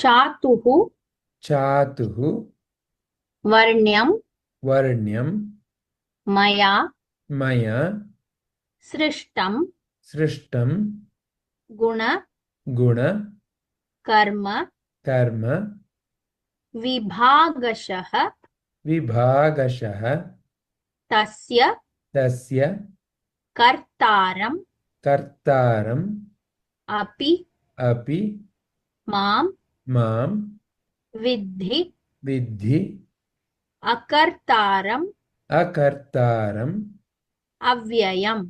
चातुः चातुः वर्ण्यं वर्ण्यं मया मया सृष्टं सृष्टं गुण गुण कर्म कर्म विभागशः विभागशः तस्य तस्य कर्तारम् कर्तारम् अपि अपि माँ माँ विद्धि विद्धि अकर्तारम् अकर्तारम् अव्ययम्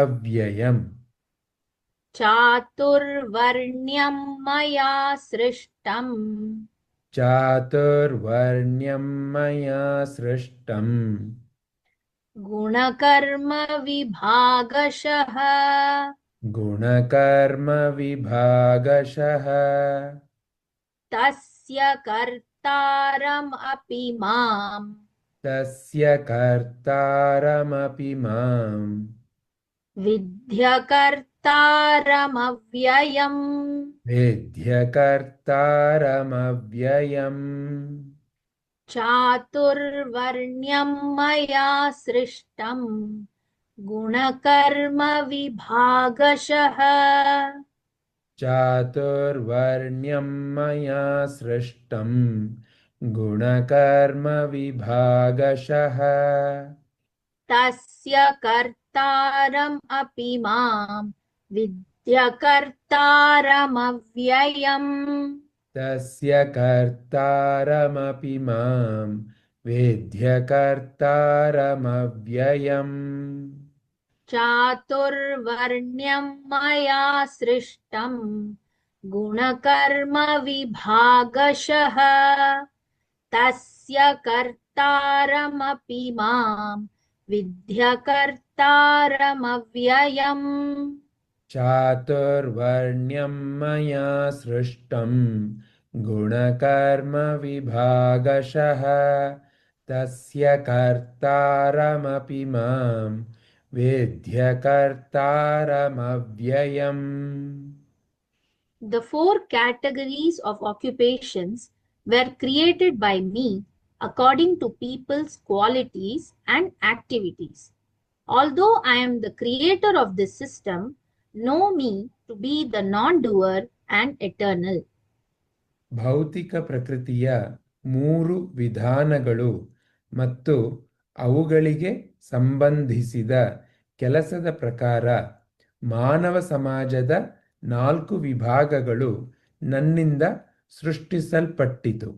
अव्ययम् चातुर्वर्ण्यं मया सृष्टम् चातुर्वर्ण्यं मया सृष्टम् गुणकर्मविभागशः गुणकर्मविभागशः तस्य कर्तारम् अपि माम्। तस्य कर्तारमपि माम्। विद्यकर्तारमव्ययम्। वेद्यकर्तारमव्ययम्। चातुर्वर्ण्यं मया सृष्टम्। गुणकर्मविभागशः चातुर्वर्ण्यं मया सृष्टं गुणकर्मविभागशः। तस्य कर्तारम् अपि माम् विद्यकर्तारमव्ययम्। तस्य कर्तारमपि माँ वेद्यकर्तारमव्ययम्। चातुर्वर्ण्यं मया सृष्टम् गुणकर्मविभागशः। तस्य कर्तारमपि माम् विद्यकर्तारमव्ययम्। चातुर्वर्ण्यं मया सृष्टं गुणकर्मविभागशः। तस्य कर्तारमपि मां The four categories of occupations were created by me according to people's qualities and activities. Although I am the creator of this system, know me to be the non-doer and eternal. ಭೌತಿಕ ಪ್ರಕೃತಿಯ ಮೂರು ವಿಧಾನಗಳು ಮತ್ತು ಅವುಗಳಿಗೆ ಸಂಬಂಧಿಸಿದ ಕೆಲಸದ ಪ್ರಕಾರ ಮಾನವ ಸಮಾಜದ ನಾಲ್ಕು ವಿಭಾಗಗಳು ನನ್ನಿಂದ ಸೃಷ್ಟಿಸಲ್ಪಟ್ಟಿತು.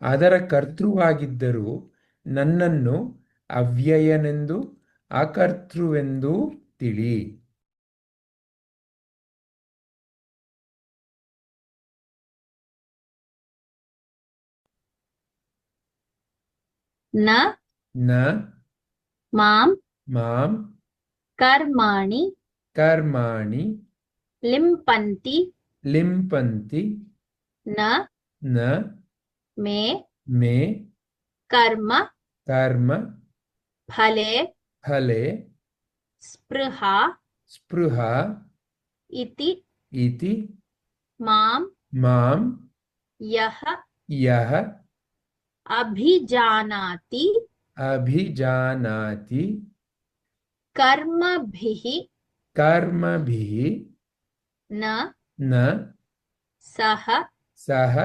ಅದರ ಕರ್ತೃವಾಗಿದ್ದರೂ ನನ್ನನ್ನು ಅವ್ಯಯನೆಂದು ಅಕರ್ತೃವೆಂದೂ ತಿಳಿ. न माम माम कर्माणि कर्माणि लिम्पन्ति लिम्पन्ति न न मे मे कर्म कर्म फले फले स्पृहा स्पृहा इति इति माम माम यह यह अभिजानाति अभिजानाति। कर्म भी कर्म भी न न सह सह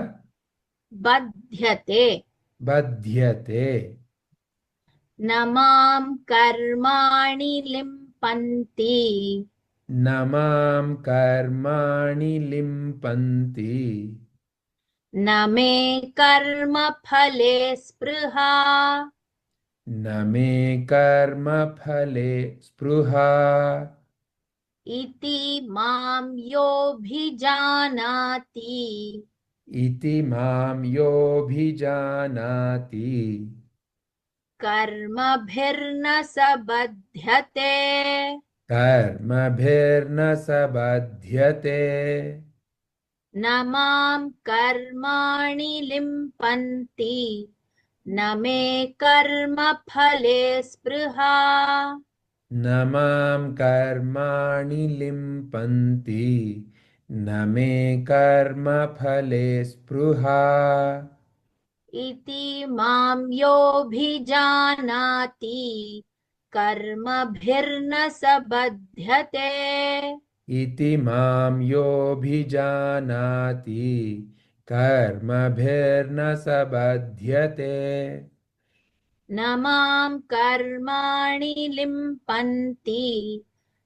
बध्यते। बध्यते। नमाम कर्माणि लिम्पन्ति। नमाम कर्माणि लिम्पन्ति। नमे कर्म फले स्पृहा। न मे कर्मफले स्पृहा। इति मां योऽभिजानाति। इति मां योऽभिजानाति। कर्मभिर्न स बध्यते कर्मभिर्न स बध्यते न मां कर्माणि लिम्पन्ति। न मे कर्मफले स्पृहा। न माँ कर्माणि लिम्पन्ति। न मे कर्मफले स्पृहा। इति माँ योऽभिजानाति। कर्मभिर्न स बध्यते। इति माँ योऽभिजानाति। कर्मभिर्न स बध्यते न मां कर्माणि लिम्पन्ति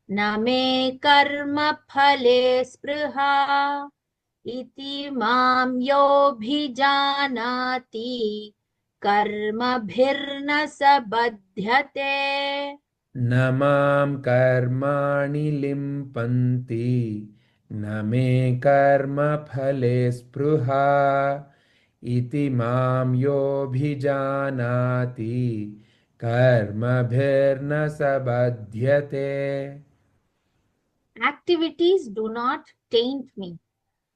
न मे कर्मफले स्पृहा इति मां योऽभिजानाति कर्मभिर्न स बध्यते न मां कर्माणि लिम्पन्ति न मे कर्मफले स्पृहा इति माँ योऽभिजानाति कर्मभिर्न स Activities do not taint me,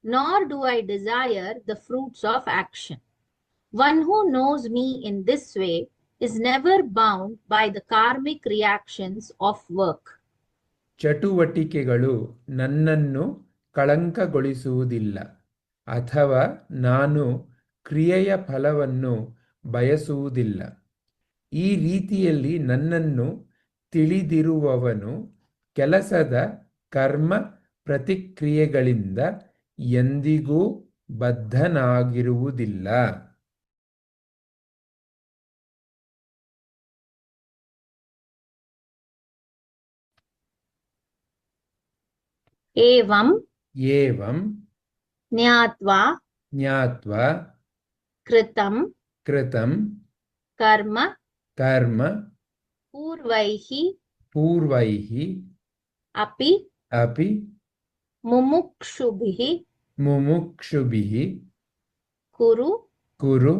nor do I desire the fruits of action. One who knows me in this way is never bound by the karmic reactions of work. ಚಟುವಟಿಕೆಗಳು ನನ್ನನ್ನು ಕಳಂಕಗೊಳಿಸುವುದಿಲ್ಲ ಅಥವಾ ನಾನು ಕ್ರಿಯೆಯ ಫಲವನ್ನು ಬಯಸುವುದಿಲ್ಲ. ಈ ರೀತಿಯಲ್ಲಿ ನನ್ನನ್ನು ತಿಳಿದಿರುವವನು ಕೆಲಸದ ಕರ್ಮ ಪ್ರತಿಕ್ರಿಯೆಗಳಿಂದ ಎಂದಿಗೂ ಬದ್ಧನಾಗಿರುವುದಿಲ್ಲ. एवम् एवम् ज्ञात्वा ज्ञात्वा कृतं कृतं कर्म कर्म पूर्वैः पूर्वैः अपि अपि मुमुक्षुभिः मुमुक्षुभिः कुरु कुरु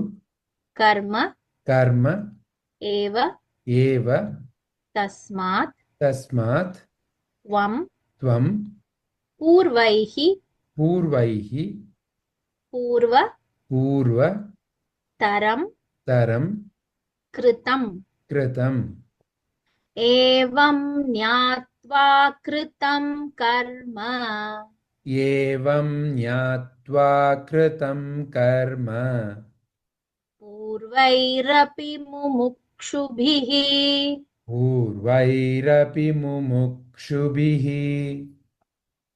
कर्म कर्म एव एव तस्मात् तस्मात् त्वं त्वं पूर्वैः पूर्वैः पूर्वतरं पूर्वतरं कृतं कृतम्। एवं ज्ञात्वा कृतं कर्म। एवं ज्ञात्वा कृतं कर्म। पूर्वैरपि मुमुक्षुभिः। पूर्वैरपि मुमुक्षुभिः।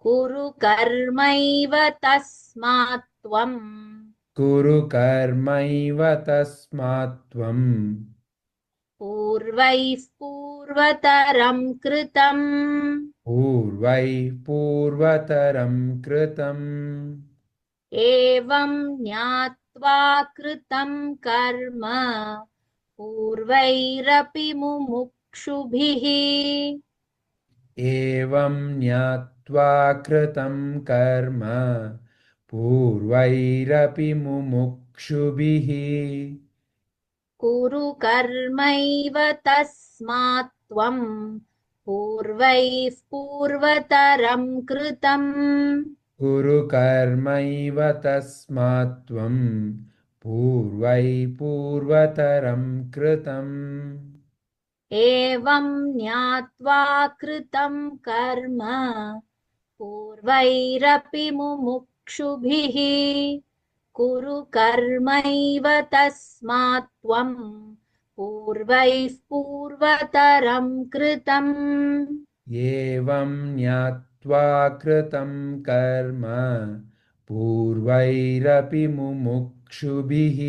कुरु कर्मैव तस्मात् त्वम्। कुरु कर्मैव तस्मात् त्वम्। पूर्वैः पूर्वतरं कृतम्। पूर्वैः पूर्वतरं कृतम्। एवं ज्ञात्वा कृतं कर्म। पूर्वैरपि मुमुक्षुभिः। एवं ज्ञात्वा कृतं कर्म पूर्वैरपि मुमुक्षुभिः। कुरु कर्मैव तस्मात् त्वं पूर्वैः पूर्वतरं कृतम्। कुरु कर्मैव तस्मात् त्वं पूर्वै पूर्वतरं कृतम्। एवं ज्ञात्वा कृतं कर्म पूर्वैरपि मुमुक्षुभिः। कुरु कर्मैव तस्मात् त्वं पूर्वैः पूर्वतरं कृतम्। एवं ज्ञात्वा कृतं कर्म पूर्वैरपि मुमुक्षुभिः।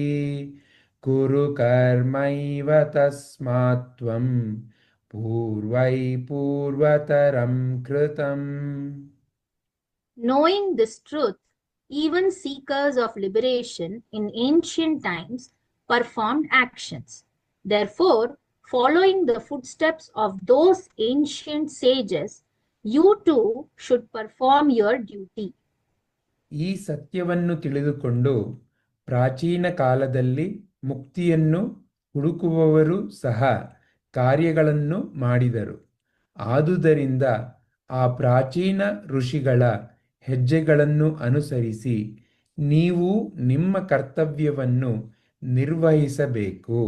कुरु कर्मैव तस्मात् त्वं पूर्वै पूर्वतरं कृतम् Knowing this truth, even seekers of liberation in ancient times performed actions. Therefore, following the footsteps of those ancient sages, you too should perform your duty. ಈ ಸತ್ಯವನ್ನು ತಿಳಿದುಕೊಂಡು ಪ್ರಾಚೀನ ಕಾಲದಲ್ಲಿ ಮುಕ್ತಿಯನ್ನು ಹುಡುಕುವವರು ಸಹ ಕಾರ್ಯಗಳನ್ನು ಮಾಡಿದರು ಆದುದರಿಂದ ಆ ಪ್ರಾಚೀನ ಋಷಿಗಳ ಹೆಜ್ಜೆಗಳನ್ನು ಅನುಸರಿಸಿ ನೀವು ನಿಮ್ಮ ಕರ್ತವ್ಯವನ್ನು ನಿರ್ವಹಿಸಬೇಕು.